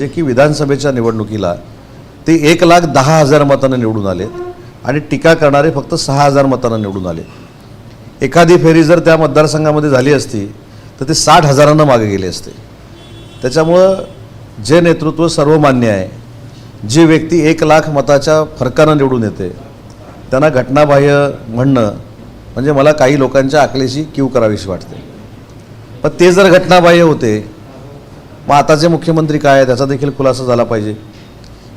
जे की विधानसभेच्या निवडणुकीला ते एक लाख दहा हजार मतांना निवडून आले आणि टीका करणारे फक्त सहा हजार मतांना निवडून आले. एखादी फेरी जर त्या मतदारसंघामध्ये झाली असती तर ते साठ हजारांना मागे गेले असते. त्याच्यामुळं जे नेतृत्व सर्वमान्य आहे जी व्यक्ती एक लाख मताच्या फरकानं निवडून येते त्यांना घटनाबाह्य म्हणणं म्हणजे मला काही लोकांच्या आकलेशी क्यू करावीशी वाटते. पण ते जर घटनाबाह्य होते मग आताचे मुख्यमंत्री काय आहेत याचा देखील खुलासा झाला पाहिजे.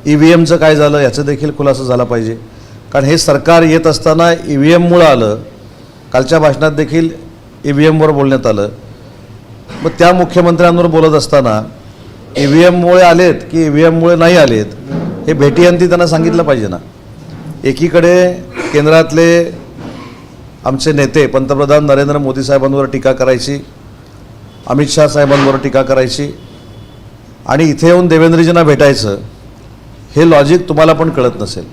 ई व्ही एमचं काय झालं याचं देखील खुलासा झाला पाहिजे. कारण हे सरकार येत असताना ई व्ही एममुळं आलं. कालच्या भाषणात देखील ई व्ही एमवर बोलण्यात आलं. मग त्या मुख्यमंत्र्यांवर बोलत असताना ई व्ही एममुळे आलेत की ई व्ही एममुळे नाही आलेत हे भेटीयंती त्यांना सांगितलं पाहिजे ना. एकीकडे केंद्रातले आमचे नेते पंतप्रधान नरेंद्र मोदी साहेबांवर टीका करायची अमित शहा साहेबांवर टीका करायची आणि इथे येऊन देवेंद्रजींना भेटायचं हे लॉजिक तुम्हाला पण कळत नसेल.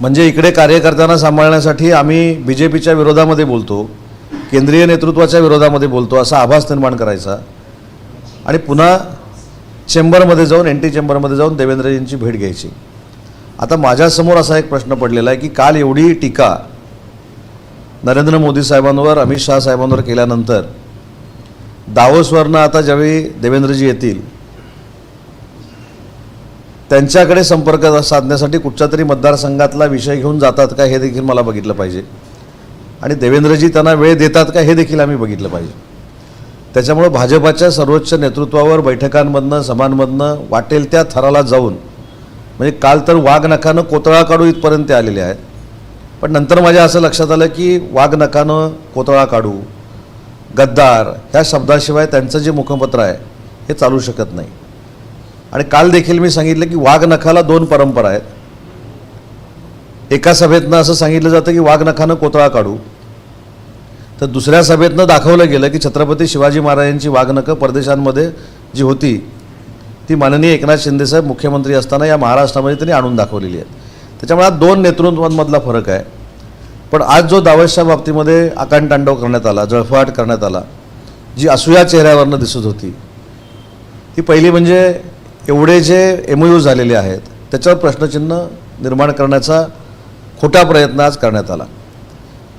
म्हणजे इकडे कार्यकर्त्यांना सांभाळण्यासाठी आम्ही बी जे पीच्या विरोधामध्ये बोलतो केंद्रीय नेतृत्वाच्या विरोधामध्ये बोलतो असा आभास निर्माण करायचा. आणि पुन्हा चेंबरमध्ये जाऊन एन टी चेंबरमध्ये जाऊन देवेंद्रजींची भेट घ्यायची. आता माझ्यासमोर असा एक प्रश्न पडलेला आहे की काल एवढी टीका नरेंद्र मोदी साहेबांवर अमित शहा साहेबांवर केल्यानंतर दावोसवरनं आता ज्यावेळी देवेंद्रजी येतील त्यांच्याकडे संपर्क साधण्यासाठी कुठच्या तरी मतदारसंघातला विषय घेऊन जातात का हे देखील मला बघितलं पाहिजे. आणि देवेंद्रजी त्यांना वेळ देतात का हे देखील आम्ही बघितलं पाहिजे. त्याच्यामुळं भाजपाच्या सर्वोच्च नेतृत्वावर बैठकांमधनं सभांमधनं वाटेल त्या थराला जाऊन म्हणजे काल तर वाघ नखानं कोतळा काढू इथपर्यंत आलेले आहेत. पण नंतर माझ्या असं लक्षात आलं की वाघ नखानं कोतळा काढू गद्दार ह्या शब्दाशिवाय त्यांचं जे मुखपत्र आहे हे चालू शकत नाही. आणि काल देखील मी सांगितलं की वाघनखाला दोन परंपरा आहेत. एका सभेतनं असं सांगितलं जातं की वाघनखानं कोतळा काढू. तर दुसऱ्या सभेतनं दाखवलं गेलं की छत्रपती शिवाजी महाराजांची वाघनखं परदेशांमध्ये जी होती ती माननीय एकनाथ शिंदेसाहेब मुख्यमंत्री असताना या महाराष्ट्रामध्ये त्यांनी आणून दाखवलेली आहेत. त्याच्यामुळे हा दोन नेतृत्वांमधला फरक आहे. पण आज जो दावसच्या बाबतीमध्ये आकांतांडव करण्यात आला जळफाट करण्यात आला जी असूया चेहऱ्यावरनं दिसत होती ती पहिली म्हणजे एवढे जे एम यू झालेले आहेत त्याच्यावर प्रश्नचिन्ह निर्माण करण्याचा खोटा प्रयत्न आज करण्यात आला.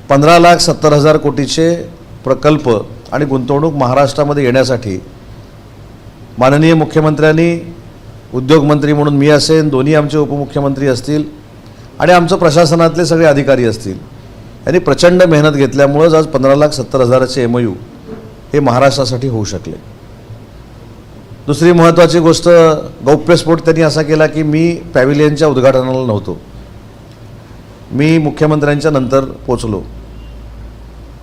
पंधरा लाख सत्तर हजार कोटीचे प्रकल्प आणि गुंतवणूक महाराष्ट्रामध्ये येण्यासाठी माननीय मुख्यमंत्र्यांनी उद्योगमंत्री म्हणून मी असेन दोन्ही आमचे उपमुख्यमंत्री असतील आणि आमचं प्रशासनातले सगळे अधिकारी असतील यांनी प्रचंड मेहनत घेतल्यामुळंच आज पंधरा लाख सत्तर हजाराचे एम यू हे महाराष्ट्रासाठी होऊ शकले. दुसरी महत्त्वाची गोष्ट गौप्यस्फोट त्यांनी असा केला की मी पॅव्हिलियनच्या उद्घाटनाला नव्हतो. मी मुख्यमंत्र्यांच्या नंतर पोचलो.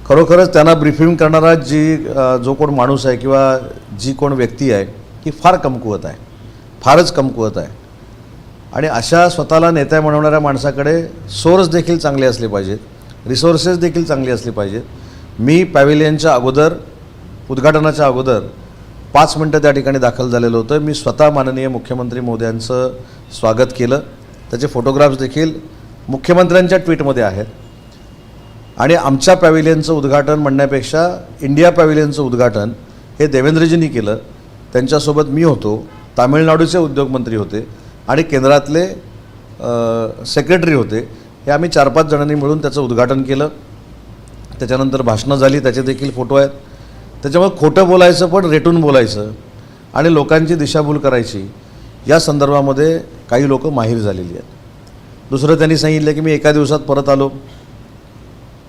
खरोखरच त्यांना ब्रिफिंग करणारा जी जो कोण माणूस आहे किंवा जी कोण व्यक्ती आहे ती फार कमकुवत आहे. फारच कमकुवत आहे. आणि अशा स्वतःला नेत्या म्हणवणाऱ्या माणसाकडे सोर्स देखील चांगले असले पाहिजेत. रिसोर्सेस देखील चांगली असली पाहिजेत मी पॅव्हिलियनच्या अगोदर उद्घाटनाच्या अगोदर पाच मिनटं त्या ठिकाणी दाखल झालेलं होतं. मी स्वतः माननीय मुख्यमंत्री मोदयांचं स्वागत केलं. त्याचे फोटोग्राफ्स देखील मुख्यमंत्र्यांच्या ट्विटमध्ये आहेत. आणि आमच्या पॅव्हिलियनचं उद्घाटन म्हणण्यापेक्षा इंडिया पॅव्हिलियनचं उद्घाटन हे देवेंद्रजींनी केलं. त्यांच्यासोबत मी होतो. तामिळनाडूचे उद्योगमंत्री होते. आणि केंद्रातले सेक्रेटरी होते. हे आम्ही चार पाच जणांनी मिळून त्याचं उद्घाटन केलं. त्याच्यानंतर भाषणं झाली त्याचे देखील फोटो आहेत. त्याच्यामुळे खोटं बोलायचं पण रेटून बोलायचं आणि लोकांची दिशाभूल करायची या संदर्भामध्ये काही लोक माहीर झालेली आहेत. दुसरं त्यांनी सांगितलं की मी एका दिवसात परत आलो.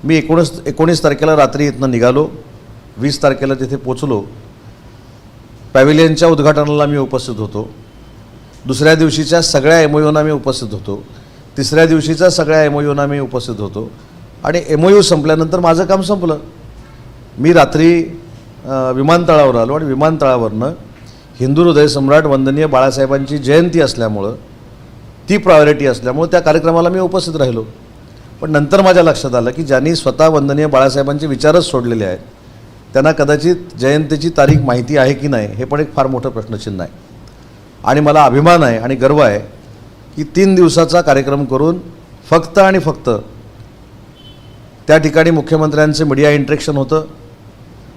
मी एकोणीस एकोणीस तारखेला रात्री इथनं निघालो. वीस तारखेला तिथे पोचलो. पॅव्हिलियनच्या उद्घाटनाला मी उपस्थित होतो. दुसऱ्या दिवशीच्या सगळ्या एमओयूना मी उपस्थित होतो. तिसऱ्या दिवशीचा सगळ्या एम ओयूना मी उपस्थित होतो. आणि एम यू संपल्यानंतर माझं काम संपलं. मी रात्री विमानतळावर आलो आणि विमानतळावरनं हिंदू हृदय सम्राट वंदनीय बाळासाहेबांची जयंती असल्यामुळं ती प्रायोरिटी असल्यामुळं त्या कार्यक्रमाला मी उपस्थित राहिलो. पण नंतर माझ्या लक्षात आलं की ज्यांनी स्वतः वंदनीय बाळासाहेबांचे विचारच सोडलेले आहेत त्यांना कदाचित जयंतीची तारीख माहिती आहे की नाही हे पण एक फार मोठं प्रश्नचिन्ह आहे. आणि मला अभिमान आहे आणि गर्व आहे की तीन दिवसाचा कार्यक्रम करून फक्त आणि फक्त त्या ठिकाणी मुख्यमंत्र्यांचं मीडिया इंटरेक्शन होतं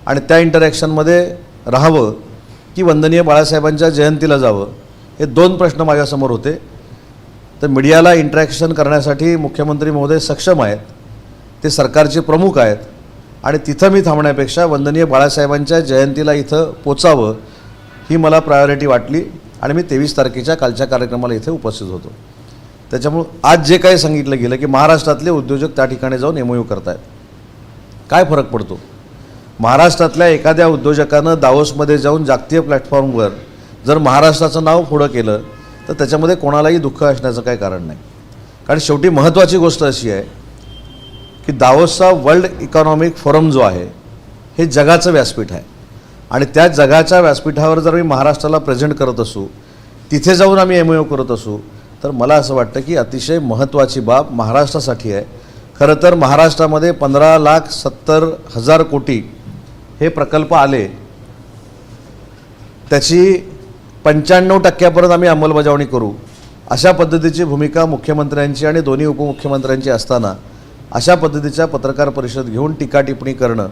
आणि त्या इंटरॅक्शनमध्ये राहावं की वंदनीय बाळासाहेबांच्या जयंतीला जावं हे दोन प्रश्न माझ्यासमोर होते. तर मीडियाला इंटरॅक्शन करण्यासाठी मुख्यमंत्री महोदय सक्षम आहेत. ते सरकारचे प्रमुख आहेत. आणि तिथं मी थांबण्यापेक्षा वंदनीय बाळासाहेबांच्या जयंतीला इथं पोचावं ही मला प्रायोरिटी वाटली. आणि मी तेवीस तारखेच्या कालच्या कार्यक्रमाला इथे उपस्थित होतो. त्याच्यामुळं आज जे काही सांगितलं गेलं की महाराष्ट्रातले उद्योजक त्या ठिकाणी जाऊन एम करतायत. काय फरक पडतो? महाराष्ट्रातल्या एखाद्या उद्योजकानं दावोसमध्ये जाऊन जागतिक प्लॅटफॉर्मवर जर महाराष्ट्राचं नाव पुढं केलं तर त्याच्यामध्ये कोणालाही दुःख असण्याचं काही कारण नाही. कारण शेवटी महत्त्वाची गोष्ट अशी आहे की दावोसचा वर्ल्ड इकॉनॉमिक फोरम जो आहे हे जगाचं व्यासपीठ आहे. आणि त्या जगाच्या व्यासपीठावर जर मी महाराष्ट्राला प्रेझेंट करत असू तिथे जाऊन आम्ही एम करत असू तर मला असं वाटतं की अतिशय महत्त्वाची बाब महाराष्ट्रासाठी आहे. खरं तर महाराष्ट्रामध्ये पंधरा लाख सत्तर हजार कोटी हे प्रकल्प आले. त्याची पंच्याण्णव टक्क्यापर्यंत आम्ही अंमलबजावणी करू. अशा पद्धतीची भूमिका मुख्यमंत्र्यांची आणि दोन्ही उपमुख्यमंत्र्यांची असताना अशा पद्धतीच्या पत्रकार परिषद घेऊन टीका टिप्पणी करणं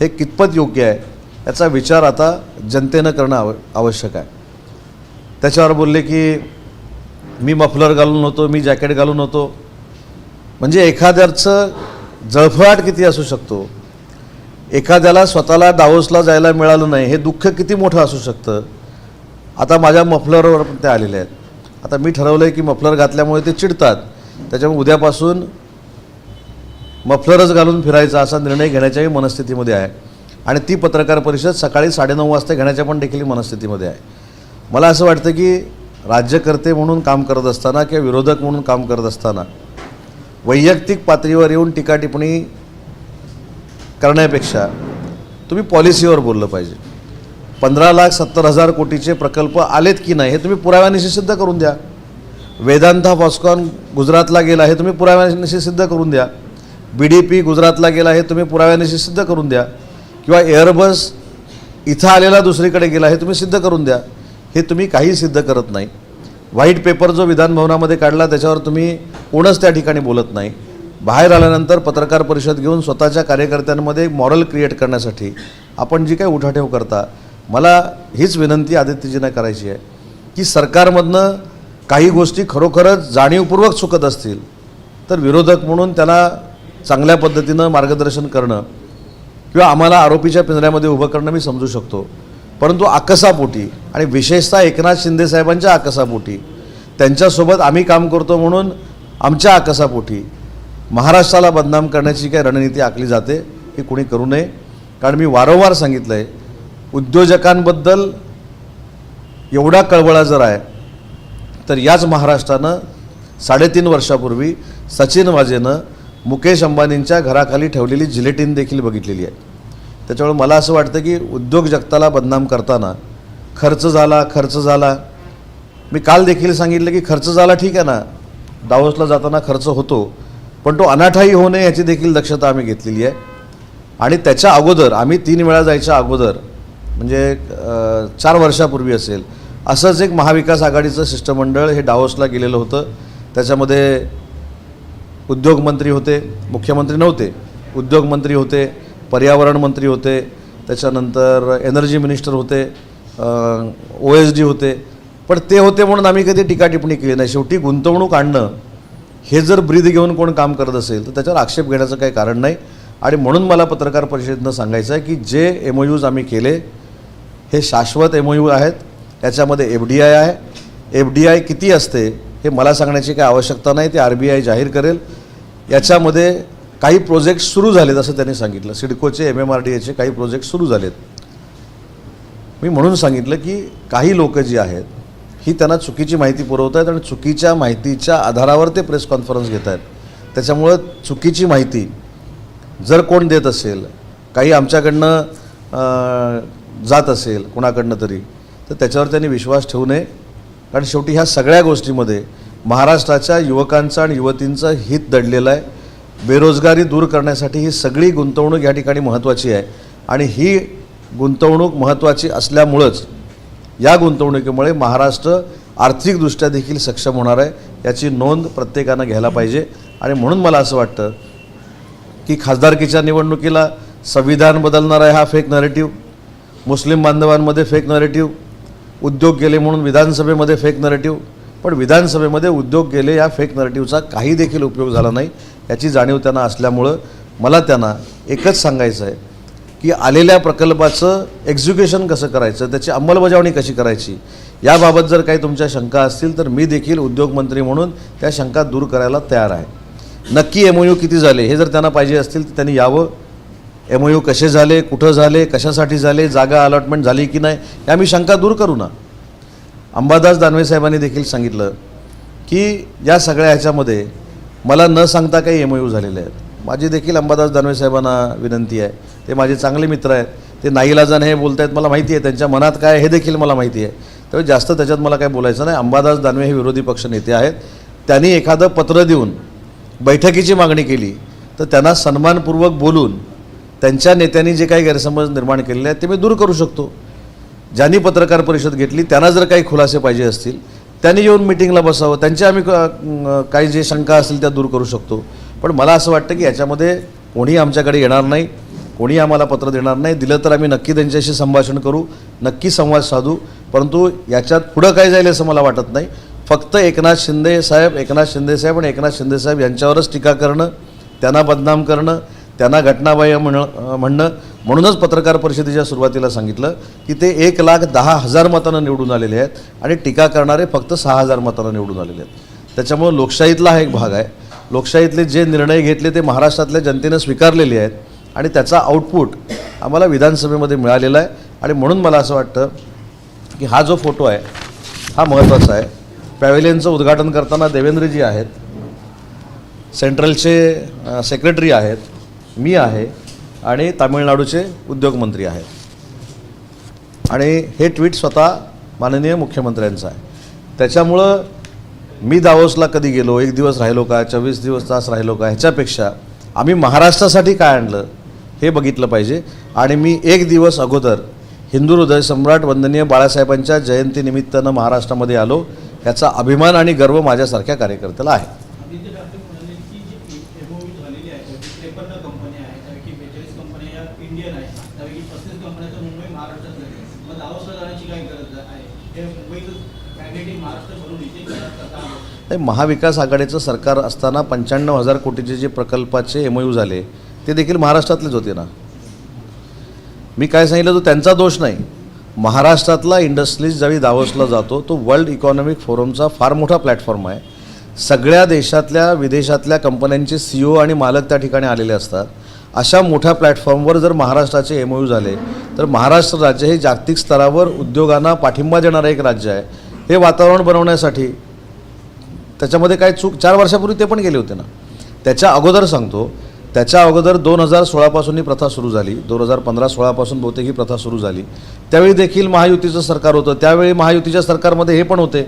हे कितपत योग्य आहे? याचा विचार आता जनतेनं करणं आव आवश्यक आहे. त्याच्यावर बोलले की मी मफलर घालून होतो मी जॅकेट घालून होतो. म्हणजे एखाद्याचं जळफळाट किती असू शकतो? एखाद्याला स्वतःला दावोसला जायला मिळालं नाही हे दुःख किती मोठं असू शकतं? आता माझ्या मफलरवर पण ते आलेले आहेत. आता मी ठरवलं आहे की मफलर घातल्यामुळे ते चिडतात. त्याच्यामुळे उद्यापासून मफलरच घालून फिरायचा असा निर्णय घेण्याच्याही मनस्थितीमध्ये आहे. आणि ती पत्रकार परिषद सकाळी साडेनऊ वाजता घेण्याच्या पण देखील मनस्थितीमध्ये आहे. मला असं वाटतं की राज्यकर्ते म्हणून काम करत असताना किंवा विरोधक म्हणून काम करत असताना वैयक्तिक पातळीवर येऊन टीका टिप्पणी करण्यापेक्षा तुम्ही पॉलिसीवर बोललं पाहिजे. पंधरा लाख सत्तर हजार कोटीचे प्रकल्प आलेत की नाही हे तुम्ही पुराव्यानिशी सिद्ध करून द्या. वेदांता फॉस्कॉन गुजरातला गेला हे तुम्ही पुराव्यानिशी सिद्ध करून द्या. बी डी पी गुजरातला गेला हे तुम्ही पुराव्यानिशी सिद्ध करून द्या. किंवा एअरबस इथं आलेला दुसरीकडे गेला हे तुम्ही सिद्ध करून द्या. हे तुम्ही काही सिद्ध करत नाही. व्हाईट पेपर जो विधानभवनामध्ये काढला त्याच्यावर तुम्ही कोणच त्या ठिकाणी बोलत नाही. बाहेर आल्यानंतर पत्रकार परिषद घेऊन स्वतःच्या कार्यकर्त्यांमध्ये मॉरल क्रिएट करण्यासाठी आपण जी काही उठाठेव करता मला हीच विनंती आदित्यजींना करायची आहे की सरकारमधनं काही गोष्टी खरोखरच जाणीवपूर्वक चुकत असतील तर विरोधक म्हणून त्याला चांगल्या पद्धतीनं मार्गदर्शन करणं किंवा आम्हाला आरोपीच्या पिंजऱ्यामध्ये उभं करणं मी समजू शकतो. परंतु आकसापोटी आणि विशेषतः एकनाथ शिंदेसाहेबांच्या आकसापोटी त्यांच्यासोबत आम्ही काम करतो म्हणून आमच्या आकसापोटी महाराष्ट्राला बदनाम करण्याची काही रणनीती आखली जाते ही कुणी करू नये. कारण मी वारंवार सांगितलं आहे उद्योजकांबद्दल एवढा कळवळा जर आहे तर याच महाराष्ट्रानं साडेतीन वर्षापूर्वी सचिन वाजेनं मुकेश अंबानींच्या घराखाली ठेवलेली जिलेटिन देखील बघितलेली आहे. त्याच्यामुळे मला असं वाटतं की उद्योग जगताला बदनाम करताना खर्च झाला खर्च झाला. मी काल देखील सांगितलं की खर्च झाला ठीक आहे ना. दावोसला जाताना खर्च होतो पण तो अनाठाई होऊ नये याची देखील दक्षता आम्ही घेतलेली आहे. आणि त्याच्या अगोदर आम्ही तीन वेळा जायच्या अगोदर म्हणजे चार वर्षापूर्वी असेल असंच एक महाविकास आघाडीचं शिष्टमंडळ हे डावोसला गेलेलं होतं. त्याच्यामध्ये उद्योगमंत्री होते मुख्यमंत्री नव्हते. उद्योगमंत्री होते पर्यावरण मंत्री होते त्याच्यानंतर एनर्जी मिनिस्टर होते ओ एस डी होते. पण ते होते म्हणून आम्ही कधी टीका टिप्पणी केली नाही. शेवटी गुंतवणूक आणणं हे जर ब्रीद घेऊन कोण काम करत असेल तर त्याच्यावर आक्षेप घेण्याचं काही कारण नाही. आणि म्हणून मला पत्रकार परिषदेनं सांगायचं आहे की जे एम ओ यूज आम्ही केले हे शाश्वत एम ओ यू आहेत. याच्यामध्ये एफ डी आय आहे. एफ डी आय किती असते? हे मला सांगण्याची काही आवश्यकता नाही ते आर बी आय जाहीर करेल. याच्यामध्ये काही प्रोजेक्ट सुरू झालेत असं त्यांनी सांगितलं. सिडकोचे एम एम आर डी एचे काही प्रोजेक्ट सुरू झालेत. मी म्हणून सांगितलं की काही लोक जी आहेत ही त्यांना चुकीची माहिती पुरवत आहेत आणि चुकीच्या माहितीच्या आधारावर ते प्रेस कॉन्फरन्स घेत आहेत त्याच्यामुळं चुकीची माहिती जर कोण देत असेल काही आमच्याकडनं जात असेल कोणाकडनं तरी तर त्याच्यावर त्यांनी विश्वास ठेवू नये. कारण शेवटी ह्या सगळ्या गोष्टीमध्ये महाराष्ट्राच्या युवकांचं आणि युवतींचं हित दडलेलं आहे. बेरोजगारी दूर करण्यासाठी ही सगळी गुंतवणूक या ठिकाणी महत्त्वाची आहे. आणि ही गुंतवणूक महत्त्वाची असल्यामुळंच या गुंतवणुकीमुळे महाराष्ट्र आर्थिकदृष्ट्या देखील सक्षम होणार आहे. याची नोंद प्रत्येकानं घ्यायला पाहिजे. आणि म्हणून मला असं वाटतं की खासदारकीच्या निवडणुकीला संविधान बदलणार आहे हा फेक नरेटिव्ह मुस्लिम बांधवांमध्ये फेक नरेटिव्ह उद्योग गेले म्हणून विधानसभेमध्ये फेक नरेटिव्ह पण विधानसभेमध्ये उद्योग गेले या फेक नरेटिव्हचा काही देखील उपयोग झाला नाही. याची जाणीव त्यांना असल्यामुळं मला त्यांना एकच सांगायचं आहे की आलेल्या प्रकल्पाचं एक्झिक्युशन कसं करायचं त्याची अंमलबजावणी कशी करायची याबाबत जर काही तुमच्या शंका असतील तर मी देखील उद्योगमंत्री म्हणून त्या शंका दूर करायला तयार आहे. नक्की एम ओ यू किती झाले हे जर त्यांना पाहिजे असतील तर त्यांनी यावं. एम यू कसे झाले कुठं झाले कशासाठी झाले जागा अलॉटमेंट झाली की नाही या मी शंका दूर करू ना. अंबादास दानवे साहेबांनी देखील सांगितलं की या सगळ्या ह्याच्यामध्ये मला न सांगता काही एम यू झालेले आहेत. माझी देखील अंबादास दानवे साहेबांना विनंती आहे. ते माझे चांगले मित्र आहेत. ते नाईलाजाने हे बोलत आहेत मला माहिती आहे त्यांच्या मनात काय हे देखील मला माहिती आहे. त्यामुळे जास्त त्याच्यात मला काय बोलायचं नाही. अंबादास दानवे हे विरोधी पक्ष नेते आहेत. त्यांनी एखादं पत्र देऊन बैठकीची मागणी केली. तर त्यांना सन्मानपूर्वक बोलून त्यांच्या नेत्यांनी जे काही गैरसमज निर्माण केलेले आहेत ते मी दूर करू शकतो. ज्यांनी पत्रकार परिषद घेतली त्यांना जर काही खुलासे पाहिजे असतील त्यांनी येऊन मिटिंगला बसावं. त्यांच्या आम्ही क- काही जे शंका असतील त्या दूर करू शकतो. पण मला असं वाटतं की याच्यामध्ये कोणी आमच्याकडे येणार नाही कोणी आम्हाला पत्र देणार नाही. दिलं तर आम्ही नक्की त्यांच्याशी संभाषण करू नक्की संवाद साधू. परंतु याच्यात पुढं काय जाईल असं मला वाटत नाही. फक्त एकनाथ शिंदे साहेब एकनाथ शिंदे साहेब आणि एकनाथ शिंदे साहेब यांच्यावरच टीका करणं त्यांना बदनाम करणं त्यांना घटनाबाह्य म्हण म्हणणं म्हणूनच पत्रकार परिषदेच्या सुरुवातीला सांगितलं की ते एक लाख दहा हजार मतानं निवडून आलेले आहेत आणि टीका करणारे फक्त सहा हजार मतानं निवडून आलेले आहेत. त्याच्यामुळं लोकशाहीतला हा एक भाग आहे. लोकशाहीतले जे निर्णय घेतले ते महाराष्ट्रातल्या जनतेनं स्वीकारलेले आहेत आणि त्याचा आउटपुट आम्हाला विधानसभेमध्ये मिळालेला आहे. आणि म्हणून मला असं वाटतं की हा जो फोटो आहे हा महत्त्वाचा आहे. पॅव्हेलियनचं उद्घाटन करताना देवेंद्रजी आहेत. सेंट्रलचे सेक्रेटरी आहेत. मी आहे आणि तामिळनाडूचे उद्योगमंत्री आहेत आणि हे ट्विट स्वतः माननीय मुख्यमंत्र्यांचं आहे. त्याच्यामुळं मी दावोसला कधी गेलो एक दिवस राहिलो का चोवीस दिवस तास राहिलो का ह्याच्यापेक्षा आम्ही महाराष्ट्रासाठी काय आणलं हे बघितलं पाहिजे. आणि मी एक दिवस अगोदर हिंदू हृदय सम्राट वंदनीय बाळासाहेबांच्या जयंतीनिमित्तानं महाराष्ट्रामध्ये आलो. याचा अभिमान आणि गर्व माझ्यासारख्या कार्यकर्त्याला आहे आदित्य ठाकरे म्हणाले की जी एमओयू झालेली आहे त्यापैकी त्रेपन्न कंपन्या आहेत त्यापैकी बेचाळीस कंपन्या या इंडियन आहेत त्यापैकी पस्तीस कंपन्याचं मुंबई महाराष्ट्रात झाले मग दावोसला जाण्याची काय गरज आहे हे मुंबईचं मॅग्नेटिक महाराष्ट्र भरून इथे करता आलं हे महाविकास आघाडीचं सरकार असताना पंच्याण्णव हजार कोटीचे जे प्रकल्पाचे एम यू झाले ते देखील महाराष्ट्रातलेच होते ना? मी काय सांगितलं तो त्यांचा दोष नाही. महाराष्ट्रातला इंडस्ट्रीज ज्यावेळी दावसला जातो तो वर्ल्ड इकॉनॉमिक फोरमचा फार मोठा प्लॅटफॉर्म आहे. सगळ्या देशातल्या विदेशातल्या कंपन्यांचे सी ओ आणि मालक त्या ठिकाणी आलेले असतात. अशा मोठ्या प्लॅटफॉर्मवर जर महाराष्ट्राचे एम यू झाले तर महाराष्ट्र राज्य हे जागतिक स्तरावर उद्योगांना पाठिंबा देणारं एक राज्य आहे. हे वातावरण बनवण्यासाठी त्याच्यामध्ये काय चूक चार वर्षापूर्वी ते पण गेले होते ना. त्याच्या अगोदर सांगतो त्याच्या अगोदर दोन हजार सोळापासून ही प्रथा सुरू झाली. दोन हजार पंधरा सोळापासून बहुतेक ही प्रथा सुरू झाली. त्यावेळी देखील महायुतीचं सरकार होतं. त्यावेळी महायुतीच्या सरकारमध्ये हे पण होते.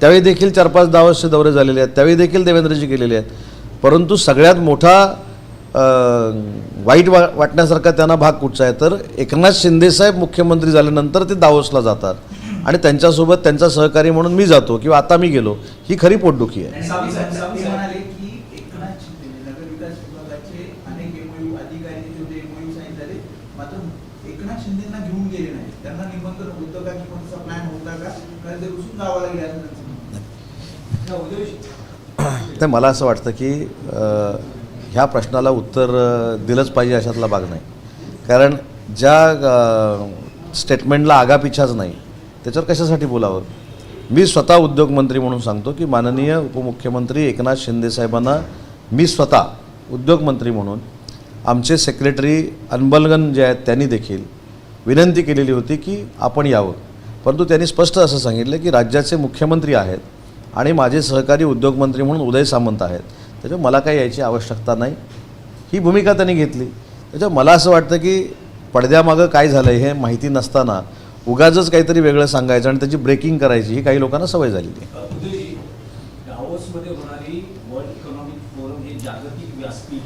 त्यावेळी देखील चार पाच दावसचे दौरे झालेले आहेत. त्यावेळी देखील देवेंद्रजी गेलेले आहेत. परंतु सगळ्यात मोठा वाईट वा वाटण्यासारखा त्यांना भाग कुठचा आहे? तर एकनाथ शिंदेसाहेब मुख्यमंत्री झाल्यानंतर ते दावोसला जातात. आणि त्यांच्यासोबत त्यांचा सहकारी म्हणून मी जातो किंवा आता मी गेलो ही खरी पोटदुखी आहे. तर मला असं वाटतं की ह्या प्रश्नाला उत्तर दिलंच पाहिजे अशातला भाग नाही. कारण ज्या स्टेटमेंटला आगापिछाच नाही त्याच्यावर कशासाठी बोलावं? मी स्वतः उद्योगमंत्री म्हणून सांगतो की माननीय उपमुख्यमंत्री एकनाथ शिंदेसाहेबांना मी स्वतः उद्योगमंत्री म्हणून आमचे सेक्रेटरी अनबलगन जे आहेत त्यांनी देखील विनंती केलेली होती की आपण यावं. परंतु त्यांनी स्पष्ट असं सांगितलं की राज्याचे मुख्यमंत्री आहेत आणि माझे सहकारी उद्योगमंत्री म्हणून उदय सामंत आहेत. त्याच्यामुळे मला काही यायची आवश्यकता नाही. ही भूमिका त्यांनी घेतली. त्याच्यावर मला असं वाटतं की पडद्यामागं काय झालं हे माहिती नसताना उगाजच काहीतरी वेगळं सांगायचं आणि त्याची ब्रेकिंग करायची ही काही लोकांना सवय झालेली आहे. उदयजी, दावोसमध्ये होणारी वर्ल्ड इकॉनॉमिक फोरम हे जागतिक व्यासपीठ.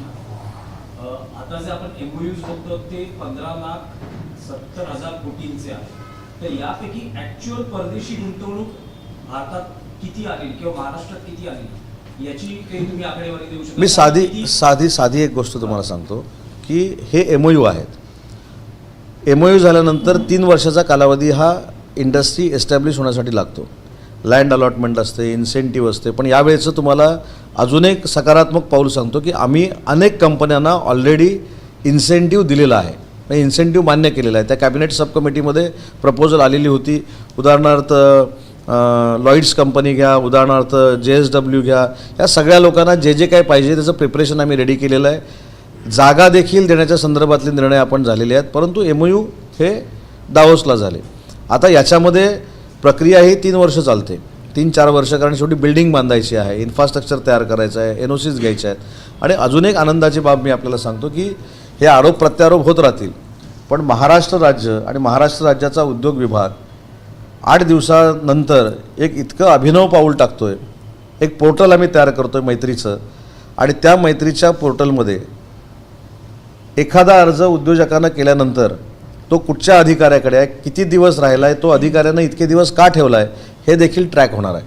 अ, आता जे आपण एमओयूज बघतो ते पंधरा लाख सत्तर हजार कोटींचे आहे. तर यापैकी ऍक्च्युअल परदेशी गुंतवणूक भारतात किती आली किंवा महाराष्ट्रात किती आली? याची काही तुम्ही आकडेवारी देऊ शकता? मी साधी साधी साधी एक गोष्ट तुम्हाला सांगतो की हे एम ओ यू आहेत. एम ओ यू झाल्यानंतर तीन वर्षाचा कालावधी हा इंडस्ट्री एस्टॅब्लिश होण्यासाठी लागतो. लँड अलॉटमेंट असते इन्सेंटिव्ह असते पण यावेळेचं तुम्हाला अजून एक सकारात्मक पाऊल सांगतो की आम्ही अनेक कंपन्यांना ऑलरेडी इन्सेंटिव्ह दिलेला आहे. म्हणजे इन्सेंटिव्ह मान्य केलेलं आहे. त्या कॅबिनेट सब कमिटीमध्ये प्रपोजल आलेली होती. उदाहरणार्थ लॉईड्स कंपनी घ्या उदाहरणार्थ जे एस डब्ल्यू घ्या. या सगळ्या लोकांना जे जे काही पाहिजे त्याचं प्रिपरेशन आम्ही रेडी केलेलं आहे. जागा देखील देण्याच्या संदर्भातले निर्णय आपण झालेले आहेत परंतु एम यू हे दावोसला झाले. आता याच्यामध्ये प्रक्रिया ही तीन वर्ष चालते. तीन चार वर्ष कारण शेवटी बिल्डिंग बांधायची आहे इन्फ्रास्ट्रक्चर तयार करायचं आहे एन ओ सीज घ्यायच्या आहेत. आणि अजून एक आनंदाची बाब मी आपल्याला सांगतो की हे आरोप प्रत्यारोप होत राहतील. पण महाराष्ट्र राज्य आणि महाराष्ट्र राज्याचा उद्योग विभाग आठ दिवसानंतर एक इतकं अभिनव पाऊल टाकतो आहे एक पोर्टल आम्ही तयार करतो आहे मैत्रीचं. आणि त्या मैत्रीच्या पोर्टलमध्ये एखादा अर्ज उद्योजकानं केल्यानंतर तो कुठच्या अधिकाऱ्याकडे आहे किती दिवस राहिला आहे तो अधिकाऱ्यानं इतके दिवस का ठेवला आहे हे देखील ट्रॅक होणार आहे.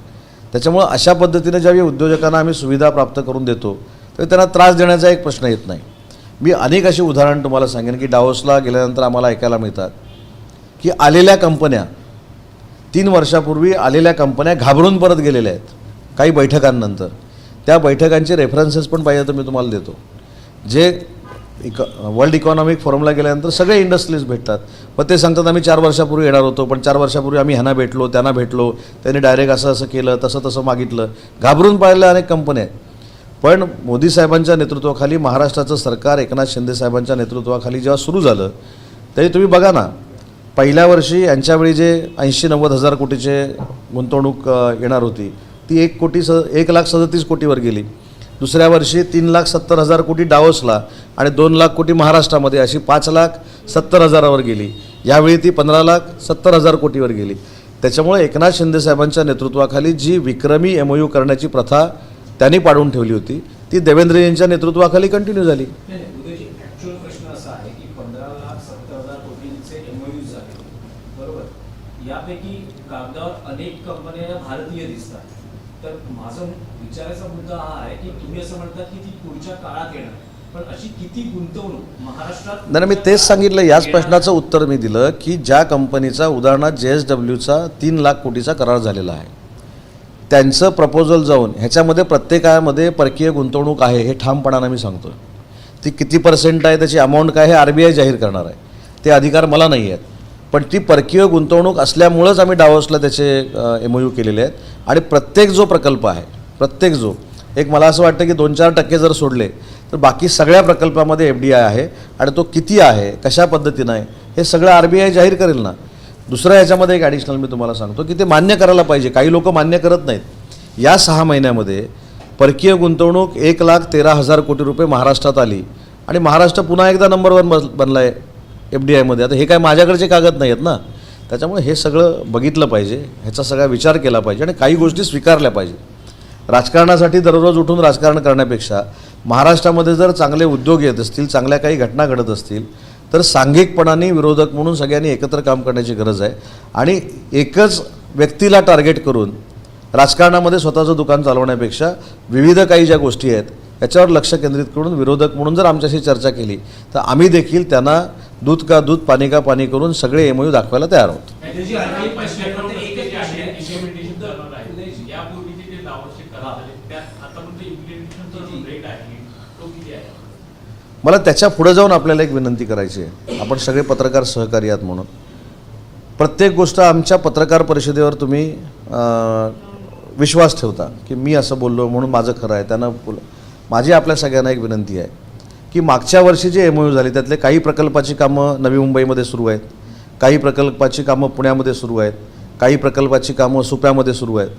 त्याच्यामुळं अशा पद्धतीने ज्यावेळी उद्योजकांना आम्ही सुविधा प्राप्त करून देतो तर त्यांना त्रास देण्याचा एक प्रश्न येत नाही. मी अनेक अशी उदाहरण तुम्हाला सांगेन की डावोसला गेल्यानंतर आम्हाला ऐकायला मिळतात की आलेल्या कंपन्या तीन वर्षापूर्वी आलेल्या कंपन्या घाबरून परत गेलेल्या आहेत काही बैठकांनंतर. त्या बैठकांचे रेफरन्सेस पण पाहिजे तर मी तुम्हाला देतो. जे इक वर्ल्ड इकॉनॉमिक फोरमला गेल्यानंतर सगळे इंडस्ट्रीज भेटतात. मग ते सांगतात आम्ही चार वर्षापूर्वी येणार होतो पण चार वर्षापूर्वी आम्ही ह्यांना भेटलो त्यांना भेटलो त्यांनी डायरेक्ट असं असं केलं तसं तसं मागितलं. घाबरून पाहिलेल्या अनेक कंपन्या आहेत. पण मोदी साहेबांच्या नेतृत्वाखाली महाराष्ट्राचं सरकार एकनाथ शिंदे साहेबांच्या नेतृत्वाखाली जेव्हा सुरू झालं तरी तुम्ही बघा ना पहिल्या वर्षी यांच्यावेळी जे ऐंशी नव्वद हजार कोटीचे गुंतवणूक येणार होती ती एक कोटी स एक लाख सदतीस कोटीवर गेली. दुसऱ्या वर्षी तीन लाख सत्तर हजार कोटी डावसला आणि दोन लाख कोटी महाराष्ट्रामध्ये अशी पाच लाख सत्तर हजारावर गेली. यावेळी ती पंधरा लाख सत्तर हजार कोटीवर गेली. त्याच्यामुळे एकनाथ शिंदे साहेबांच्या नेतृत्वाखाली जी विक्रमी एम यू करण्याची प्रथा त्यांनी पाडून ठेवली होती ती देवेंद्रजींच्या नेतृत्वाखाली कंटिन्यू झाली नाही नाही, उदयजी ऍक्च्युअल प्रश्न असा आहे की पंधरा लाख सत्तर हजार कोटींचे एमओयूज झाले बरोबर यापैकी कागदावर अनेक कंपन्या या भारतीय दिसतात तर माझा विचारायचा मुद्दा हा आहे की तुम्ही असं म्हणतात की ती पुढच्या काळात येणार पण अशी किती गुंतवणूक महाराष्ट्रात नाही नाही, मी तेच सांगितलं याच प्रश्नाचं उत्तर मी दिलं की ज्या कंपनीचा उदाहरणार्थ जे एस डब्ल्यूचा तीन लाख कोटीचा करार झालेला आहे त्यांचं प्रपोजल जाऊन ह्याच्यामध्ये प्रत्येकामध्ये परकीय गुंतवणूक आहे हे ठामपणानं मी सांगतो ती किती पर्सेंट आहे त्याची अमाऊंट काय हे आर बी आय जाहीर करणार आहे. ते अधिकार मला नाही आहेत. पण ती परकीय गुंतवणूक असल्यामुळंच आम्ही डावसला त्याचे एम ओ यू केलेले आहेत. आणि प्रत्येक जो प्रकल्प आहे प्रत्येक जो एक मला असं वाटतं की दोन चार टक्के जर सोडले तर बाकी सगळ्या प्रकल्पामध्ये एफ डी आय आहे आणि तो किती आहे कशा पद्धतीनं आहे हे सगळं आर बी आय जाहीर करेल ना. दुसरं याच्यामध्ये एक ॲडिशनल मी तुम्हाला सांगतो की ते मान्य करायला पाहिजे. काही लोक मान्य करत नाहीत. या सहा महिन्यामध्ये परकीय गुंतवणूक एक लाख तेरा हजार कोटी रुपये महाराष्ट्रात आली आणि महाराष्ट्र पुन्हा एकदा नंबर वन बस बनला आहे एफ डी आयमध्ये आता हे काय माझ्याकडचे कागद नाही आहेत ना. त्याच्यामुळे हे सगळं बघितलं पाहिजे ह्याचा सगळा विचार केला पाहिजे आणि काही गोष्टी स्वीकारल्या पाहिजे. राजकारणासाठी दररोज उठून राजकारण करण्यापेक्षा महाराष्ट्रामध्ये जर चांगले उद्योग येत असतील चांगल्या काही घटना घडत असतील तर सांघिकपणाने विरोधक म्हणून सगळ्यांनी एकत्र काम करण्याची गरज आहे. आणि एकच व्यक्तीला टार्गेट करून राजकारणामध्ये स्वतःचं दुकान चालवण्यापेक्षा विविध काही ज्या गोष्टी आहेत याच्यावर लक्ष केंद्रित करून विरोधक म्हणून जर आमच्याशी चर्चा केली तर आम्ही देखील त्यांना दूध का दूध पाणी का पाणी करून सगळे एमओयू दाखवायला तयार आहोत त्याची आणखी प्रश्न आहे, फक्त एकच प्रश्न आहे. इम्प्लिमेंटेशन उद्धव- करणार आहे उदयजी, यापूर्वीचे जे आवश्यक करार झाले त्यात आतापर्यंत इम्प्लिमेंटेशनचा रेट आहे तो किती आहे मला त्याच्या पुढे जाऊन आपल्याला एक विनंती करायची आहे. आपण सगळे पत्रकार सहकारी आहात म्हणून. प्रत्येक गोष्ट आमच्या पत्रकार परिषदेवर तुम्ही विश्वास ठेवता की मी असं बोललो म्हणून माझं खरं आहे. त्यानं बोल माझी आपल्या सगळ्यांना एक विनंती आहे की मागच्या वर्षी जे एम झाली त्यातले काही प्रकल्पाची कामं नवी मुंबईमध्ये सुरू आहेत. काही प्रकल्पाची कामं पुण्यामध्ये सुरू आहेत. काही प्रकल्पाची कामं सुप्यामध्ये सुरू आहेत.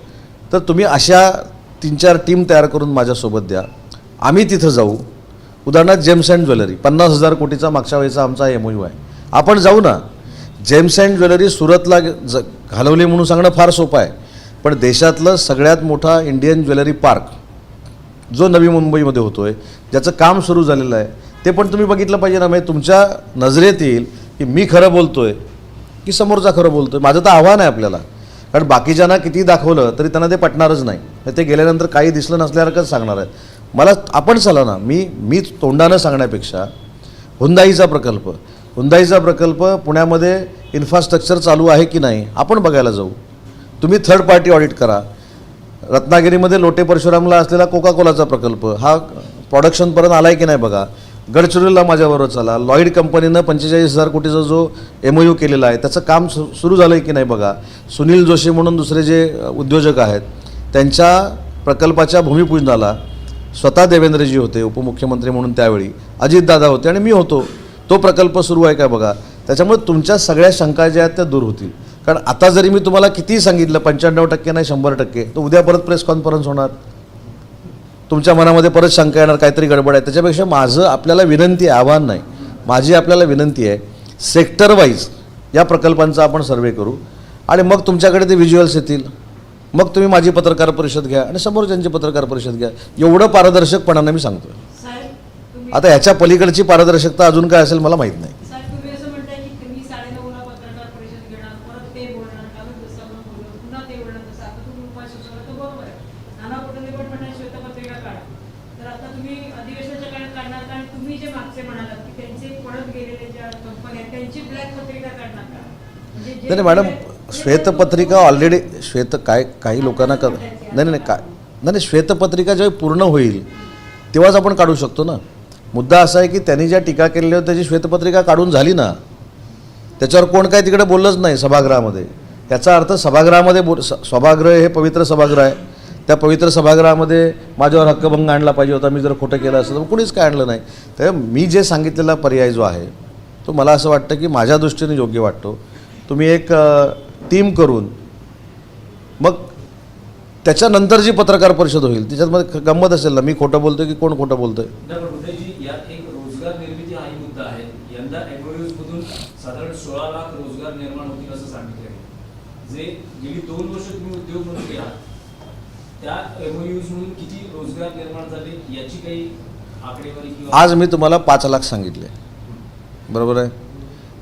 तर तुम्ही अशा तीन चार टीम तयार करून माझ्यासोबत द्या. आम्ही तिथं जाऊ. उदाहरणार्थ जेम्स अँड ज्वेलरी पन्नास हजार कोटीचा मागच्या वेळेचा आमचा एम आहे. आपण जाऊ ना जेम्स अँड ज्वेलरी सुरतला ज घालवली म्हणून सांगणं फार सोपं आहे. पण देशातलं सगळ्यात मोठा इंडियन ज्वेलरी पार्क जो नवी मुंबईमध्ये होतो आहे ज्याचं काम सुरू झालेलं आहे ते पण तुम्ही बघितलं पाहिजे ना म्हणजे तुमच्या नजरेत येईल की मी खरं बोलतो आहे की समोरचा खरं बोलतो आहे माझं तर आव्हान आहे आपल्याला. कारण बाकीच्यांना किती दाखवलं तरी त्यांना ते पटणारच नाही. ते गेल्यानंतर काही दिसलं नसल्यासारखंच सांगणार आहेत. मला आपण चला ना मी मी तोंडानं सांगण्यापेक्षा हुंदाईचा प्रकल्प हुंदाईचा प्रकल्प पुण्यामध्ये इन्फ्रास्ट्रक्चर चालू आहे की नाही आपण बघायला जाऊ. तुम्ही थर्ड पार्टी ऑडिट करा. रत्नागिरीमध्ये लोटे परशुरामला असलेला कोका कोलाचा प्रकल्प हा प्रॉडक्शनपर्यंत आला आहे की नाही बघा. गडचिरोलीला माझ्याबरोबर चला. लॉईड कंपनीनं पंचेचाळीस हजार कोटीचा जो एम ओ यू केलेला आहे त्याचं काम सु सुरू झालं आहे की नाही बघा. सुनील जोशी म्हणून दुसरे जे उद्योजक आहेत त्यांच्या प्रकल्पाच्या भूमिपूजनाला स्वतः देवेंद्रजी होते उपमुख्यमंत्री म्हणून त्यावेळी. अजितदादा होते आणि मी होतो. तो प्रकल्प सुरू आहे का बघा. त्याच्यामुळे तुमच्या सगळ्या शंका ज्या आहेत त्या दूर होतील. कारण आता जरी मी तुम्हाला कितीही सांगितलं पंच्याण्णव टक्के नाही शंभर टक्के तर उद्या परत प्रेस कॉन्फरन्स होणार. तुमच्या मनामध्ये परत शंका येणार काहीतरी गडबड आहे. त्याच्यापेक्षा माझं आपल्याला विनंती आहे आव्हान नाही. माझी आपल्याला विनंती आहे सेक्टर वाईज या प्रकल्पांचा आपण सर्वे करू. आणि मग तुमच्याकडे ते व्हिज्युअल्स येतील. मग तुम्ही माझी पत्रकार परिषद घ्या आणि समोरच्यांची पत्रकार परिषद घ्या. एवढं पारदर्शकपणानं मी सांगतो आता ह्याच्या पलीकडची पारदर्शकता अजून काय असेल मला माहीत म्हणजे नाही नाही मॅडम श्वेतपत्रिका ऑलरेडी श्वेत काय काही लोकांना क नाही नाही काय नाही नाही श्वेतपत्रिका जेव्हा पूर्ण होईल तेव्हाच आपण काढू शकतो ना. मुद्दा असा आहे की त्यांनी ज्या टीका केलेल्या होत्या त्याची श्वेतपत्रिका काढून झाली ना त्याच्यावर कोण काय तिकडे बोललंच नाही सभागृहामध्ये. याचा अर्थ सभागृहामध्ये बोल स- सभागृह हे पवित्र सभागृह आहे. त्या पवित्र सभागृहामध्ये माझ्यावर हक्कभंग आणला पाहिजे होता मी जर खोटं केलं असं तर कुणीच काय आणलं नाही. तर मी जे सांगितलेला पर्याय जो आहे तो मला असं वाटतं की माझ्या दृष्टीने योग्य वाटतो. तुम्ही एक टीम करून मग त्याच्यानंतर जी पत्रकार परिषद होईल त्याच्यामध्ये गंमत असेल ना मी खोटं बोलतोय की कोण खोटं बोलतोय? आज मी तुम्हाला पाच लाख सांगितले. बरोबर आहे?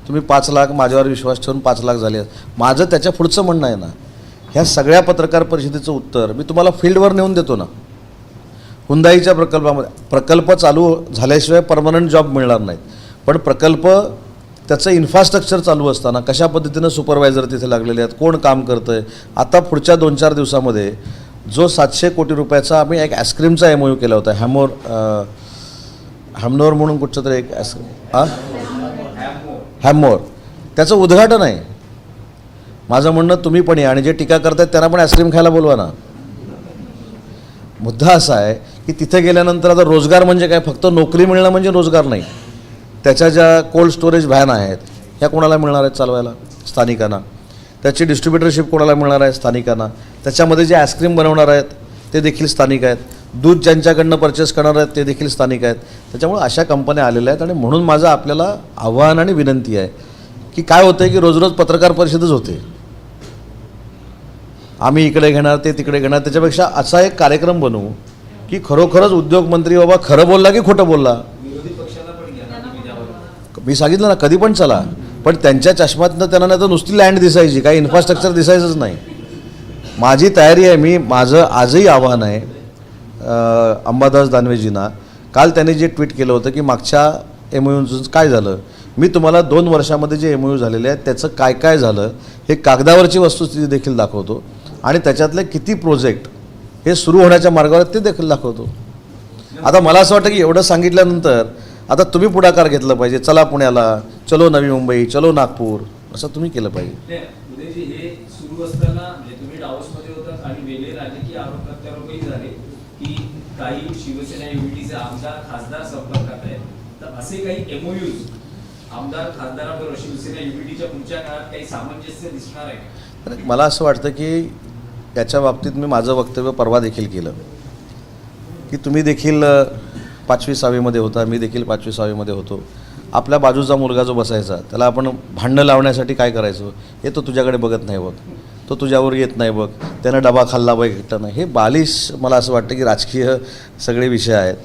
तुम्ही पाच लाख माझ्यावर विश्वास ठेवून पाच लाख झाले. माझं त्याच्या पुढचं म्हणणं आहे ना ह्या सगळ्या पत्रकार परिषदेचं उत्तर मी तुम्हाला फील्डवर नेऊन देतो ना. हुंदाईच्या प्रकल्पामध्ये प्रकल्प चालू झाल्याशिवाय परमनंट जॉब मिळणार नाहीत. पण प्रकल्प त्याचं इन्फ्रास्ट्रक्चर चालू असताना कशा पद्धतीनं सुपरवायझर तिथे लागलेले आहेत कोण काम करतं आहे आता पुढच्या दोन चार दिवसामध्ये जो सातशे कोटी रुपयाचा आम्ही एक आईस्क्रीमचा एम यू केला होता हॅमोर हॅमनोर म्हणून कुठचं तरी एक आईस्क्रीम हां त्याचं उद्घाटन आहे. माझं म्हणणं तुम्ही पण या आणि जे टीका करतायत त्यांना पण आईस्क्रीम खायला बोलवा ना. मुद्दा असा आहे की तिथे गेल्यानंतर आता रोजगार म्हणजे काय? फक्त नोकरी मिळणं म्हणजे रोजगार नाही. त्याच्या ज्या कोल्ड स्टोरेज व्हॅन आहेत ह्या कोणाला मिळणार आहेत चालवायला? स्थानिकांना. त्याची डिस्ट्रीब्युटरशिप कोणाला मिळणार आहे? स्थानिकांना. त्याच्यामध्ये जे आईस्क्रीम बनवणार आहेत ते देखील स्थानिक आहेत. दूध ज्यांच्याकडनं परचेस करणार आहेत ते देखील स्थानिक आहेत. त्याच्यामुळे अशा कंपन्या आलेल्या आहेत आणि म्हणून माझं आपल्याला आव्हान आणि विनंती आहे की काय होतं आहे की रोज रोज पत्रकार परिषदच होते. आम्ही इकडे घेणार ते तिकडे घेणार. त्याच्यापेक्षा असा एक कार्यक्रम बनवू की खरोखरच उद्योगमंत्री बाबा खरं बोलला की खोटं बोलला? मी सांगितलं ना कधी पण चला. पण त्यांच्या चष्मातनं त्यांना नाही तर नुसती लँड दिसायची काही इन्फ्रास्ट्रक्चर दिसायचंच नाही. माझी तयारी आहे मी माझं आजही आव्हान आहे अंबादास दानवेजींना. काल त्यांनी जे ट्विट केलं होतं की मागच्या एम काय झालं? मी तुम्हाला दोन वर्षामध्ये जे एम झालेले आहेत त्याचं काय काय झालं हे कागदावरची वस्तुस्थिती देखील दाखवतो. आणि त्याच्यातले किती प्रोजेक्ट हे सुरू होण्याच्या मार्गावर ते देखील दाखवतो. आता मला असं वाटतं की एवढं सांगितल्यानंतर आता तुम्ही पुढाकार घेतलं पाहिजे. चला पुण्याला चलो नवी मुंबई चलो नागपूर असं तुम्ही केलं पाहिजे. म्हणजे मला असं वाटतं की याच्या बाबतीत मी माझं वक्तव्य परवा देखील केलं. की तुम्ही देखील पाचवी सहावीमध्ये होता मी देखील पाचवी सहावीमध्ये होतो. आपल्या बाजूचा मुलगा जो बसायचा त्याला आपण भांडणं लावण्यासाठी काय करायचं हे तो तुझ्याकडे बघत नाही बघ. तो तुझ्यावर येत नाही बघ. त्यानं डबा खाल्ला बघ एकटं नाही. हे बालिश मला असं वाटतं की राजकीय सगळे विषय आहेत.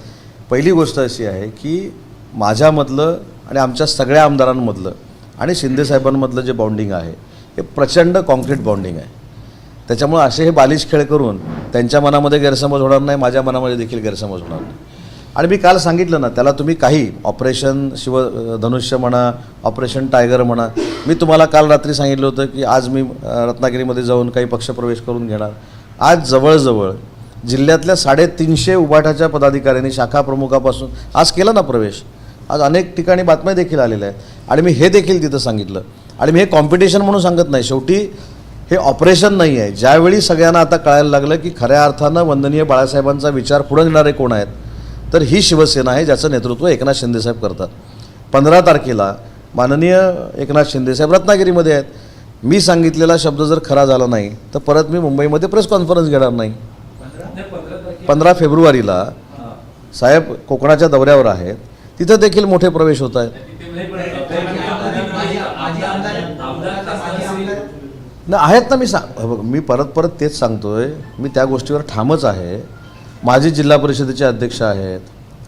पहिली गोष्ट अशी आहे की माझ्यामधलं आणि आमच्या सगळ्या आमदारांमधलं आणि शिंदेसाहेबांमधलं जे बॉन्डिंग आहे हे प्रचंड कॉन्क्रीट बॉन्डिंग आहे. त्याच्यामुळे असे हे बालिश खेळ करून त्यांच्या मनामध्ये गैरसमज होणार नाही माझ्या मनामध्ये देखील गैरसमज होणार नाही. आणि मी काल सांगितलं ना त्याला तुम्ही काही ऑपरेशन शिव धनुष्य म्हणा ऑपरेशन टायगर म्हणा मी तुम्हाला काल रात्री सांगितलं होतं की आज मी रत्नागिरीमध्ये जाऊन काही पक्षप्रवेश करून घेणार. आज जवळजवळ जिल्ह्यातल्या साडेतीनशे उबाठाच्या पदाधिकाऱ्यांनी शाखा प्रमुखापासून आज केला ना प्रवेश. आज अनेक ठिकाणी बातम्या देखील आलेल्या आहेत. आणि मी हे देखील तिथं सांगितलं. आणि मी हे कॉम्पिटिशन म्हणून सांगत नाही. शेवटी हे ऑपरेशन नाही आहे. ज्यावेळी सगळ्यांना आता कळायला लागलं की खऱ्या अर्थानं वंदनीय बाळासाहेबांचा विचार पुढे नेणारे कोण आहेत तर ही शिवसेना आहे ज्याचं नेतृत्व एकनाथ शिंदेसाहेब करतात. पंधरा तारखेला माननीय एकनाथ शिंदेसाहेब रत्नागिरीमध्ये आहेत. मी सांगितलेला शब्द जर खरा झाला नाही तर परत मी मुंबईमध्ये प्रेस कॉन्फरन्स घेणार नाही. पंधरा फेब्रुवारीला साहेब कोकणाच्या दौऱ्यावर आहेत. तिथं देखील मोठे प्रवेश होत आहेत. ना आहेत ना मी सांग बघ, मी परत परत तेच सांगतोय. मी त्या गोष्टीवर ठामच आहे. माझे जिल्हा परिषदेचे अध्यक्ष आहेत.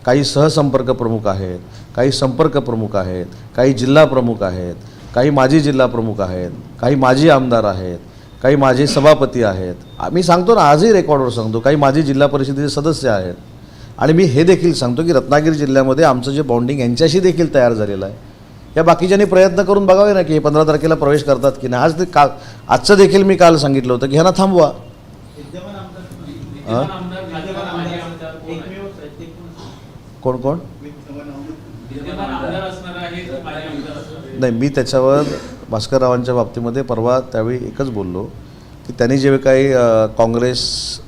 काही सहसंपर्क प्रमुख आहेत. काही संपर्क प्रमुख आहेत. काही जिल्हा प्रमुख आहेत. काही माजी जिल्हा प्रमुख आहेत. काही माजी आमदार आहेत. काही माझे सभापती आहेत. मी सांगतो ना आजही रेकॉर्डवर सांगतो काही माझे जिल्हा परिषदेचे सदस्य आहेत. आणि मी हे देखील सांगतो की रत्नागिरी जिल्ह्यामध्ये आमचं जे बॉन्डिंग यांच्याशी देखील तयार झालेलं आहे. या बाकीच्यांनी प्रयत्न करून बघावे ना की हे पंधरा तारखेला प्रवेश करतात की नाही आज ते काल आजचं देखील मी काल सांगितलं होतं की ह्यांना थांबवा कोण? हा? कोण का? नाही मी त्याच्यावर भास्कररावांच्या बाबतीमध्ये परवा त्यावेळी एकच बोललो की त्यांनी जे काही काँग्रेस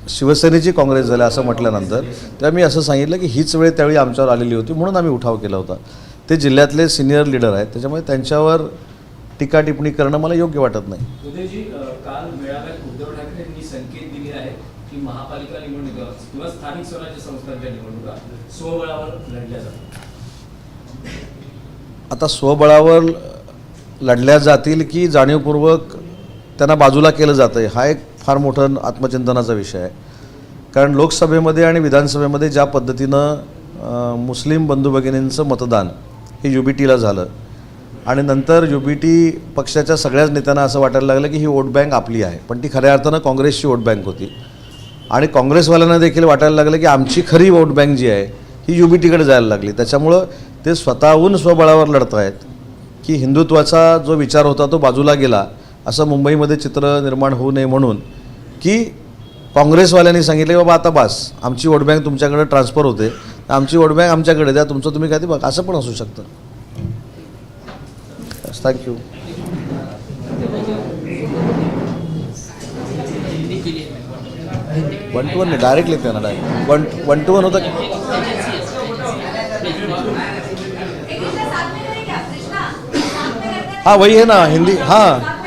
शिवसेनेची काँग्रेस झाली असं म्हटल्यानंतर तेव्हा मी असं सांगितलं की हीच वेळ त्यावेळी आमच्यावर आलेली होती म्हणून आम्ही उठाव केला होता ते जिल्ह्यातले सिनियर लीडर आहेत. त्याच्यामुळे त्यांच्यावर टीका टिप्पणी करणं मला योग्य वाटत नाही. काल मेळाव्यात उद्धव ठाकरे यांनी संकेत दिले आहेत की महापालिका निवडणुका किंवा स्थानिक स्वराज्य संस्थांच्या निवडणुका स्वबळावर लढल्या जातात आता स्वबळावर लढल्या जातील की जाणीवपूर्वक त्यांना बाजूला केलं जातं आहे हा एक फार मोठं आत्मचिंतनाचा विषय आहे. कारण लोकसभेमध्ये आणि विधानसभेमध्ये ज्या पद्धतीनं मुस्लिम बंधू भगिनींचं मतदान हे यू बी टीला झालं. आणि नंतर यू बी टी पक्षाच्या सगळ्याच नेत्यांना असं वाटायला लागलं की ही वोट बँक आपली आहे. पण ती खऱ्या अर्थानं काँग्रेसची वोट बँक होती. आणि काँग्रेसवाल्यांना देखील वाटायला लागलं की आमची खरी वोट बँक जी आहे ही यू बी टीकडे जायला लागली. त्याच्यामुळं ते स्वतःहून स्वबळावर लढत आहेत की हिंदुत्वाचा जो विचार होता तो बाजूला गेला. असं मुंबईमध्ये चित्र निर्माण होऊ नये म्हणून की काँग्रेसवाल्यांनी सांगितलं की बाबा आता बास आमची वोट बँक तुमच्याकडे ट्रान्सफर होते. आमची वोट बँक आमच्याकडे द्या तुमचं तुम्ही काय ते बघा. असं पण असू शकतं. थँक्यू वन टू वन नाही लिहिते ना direct one one two one होतं की? वही है ना हिंदी हां.